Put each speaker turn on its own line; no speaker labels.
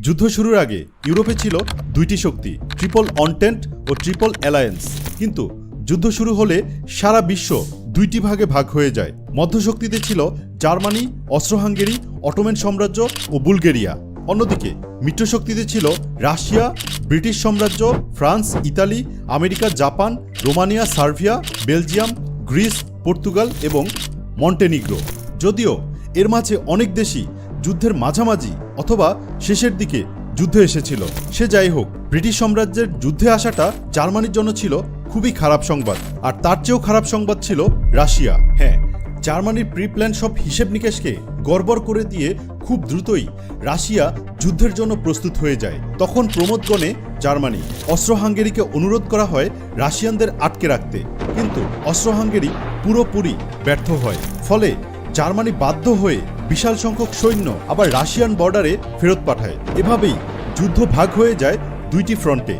যুদ্ধ শুরুর আগে ইউরোপে ছিল দুইটি শক্তি, ট্রিপল অনটেন্ট ও ট্রিপল অ্যালায়েন্স। কিন্তু যুদ্ধ শুরু হলে সারা বিশ্ব দুইটি ভাগে ভাগ হয়ে যায়। মধ্যশক্তিতে ছিল জার্মানি অস্ট্রো হাঙ্গেরি অটোমেন সাম্রাজ্য ও বুলগেরিয়া। অন্যদিকে মিত্রশক্তিতে ছিল রাশিয়া, ব্রিটিশ সাম্রাজ্য, France, Italy, America, Japan, Romania, Serbia, Belgium, Greece, Portugal এবং মন্টেনিগ্রো। যদিও এর মাঝে অনেক দেশই যুদ্ধের মাঝামাঝি অথবা শেষের দিকে যুদ্ধে এসেছিল। সে যাই হোক, ব্রিটিশ সাম্রাজ্যের যুদ্ধে আসাটা জার্মানির জন্য ছিল খুবই খারাপ সংবাদ। আর তার চেয়েও খারাপ সংবাদ ছিল রাশিয়া। হ্যাঁ জার্মানির প্রি প্ল্যান সব হিসেব নিকেশকে গড়বড় করে দিয়ে খুব দ্রুতই রাশিয়া যুদ্ধের জন্য প্রস্তুত হয়ে যায়। তখন প্রমোদগণে জার্মানি অস্ত্র হাঙ্গেরিকে অনুরোধ করা হয় রাশিয়ানদের আটকে রাখতে। কিন্তু অস্ত্র হাঙ্গেরি পুরোপুরি ব্যর্থ হয়। ফলে জার্মানি বাধ্য হয়ে বিশাল সংখ্যক সৈন্য আবার রাশিয়ান বর্ডারে ফেরত পাঠায়। এভাবেই যুদ্ধ ভাগ হয়ে যায় দুইটি ফ্রন্টে।